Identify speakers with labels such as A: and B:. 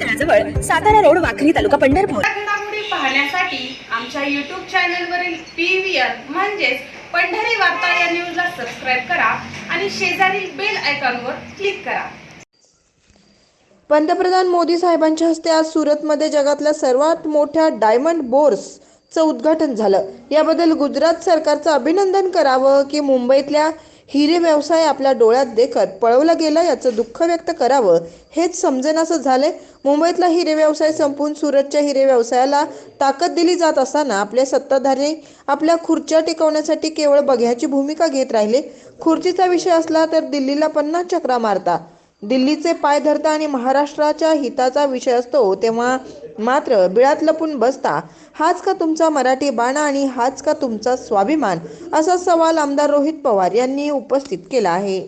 A: तळाजवळ Satara road Wakhari तालुका पंढरपूर.
B: पाहण्यासाठी आमच्या युट्यूब चॅनलवरील पी व्ही आर म्हणजेच पंढरी वार्ता या न्यूजला सबस्क्राईब करा आणि शेजारील बेल आयकॉनवर क्लिक करा.
C: पंतप्रधान मोदी साहेबांच्या हस्ते आज सुरतमध्ये जगातल्या सर्वात मोठ्या डायमंड बोर्सचं उद्घाटन झालं. याबद्दल गुजरात सरकारचं अभिनंदन करावं की मुंबईतल्या हिरे व्यवसाय आपल्या डोळ्यात देखत पळवलं गेलं याचं दुःख व्यक्त करावं हेच समजेनासं झालंय. मुंबईतला हिरे व्यवसाय संपून सुरतच्या हिरे व्यवसायाला ताकद दिली जात असताना आपले सत्ताधारी आपल्या खुर्च्या टिकवण्यासाठी केवळ बघ्याची भूमिका घेत राहिले. खुर्चीचा विषय असला तर दिल्लीला पन्नास चक्रा मारता. दिल्लीचे पाय धरता आणि महाराष्ट्राच्या हिताचा विषय असतो तेव्हा मात्र बिळात लपून बसता हाच का तुमचा मराठी बाणा आणि हाच का तुमचा स्वाभिमान? असा सवाल आमदार रोहित पवार यांनी उपस्थित केला आहे.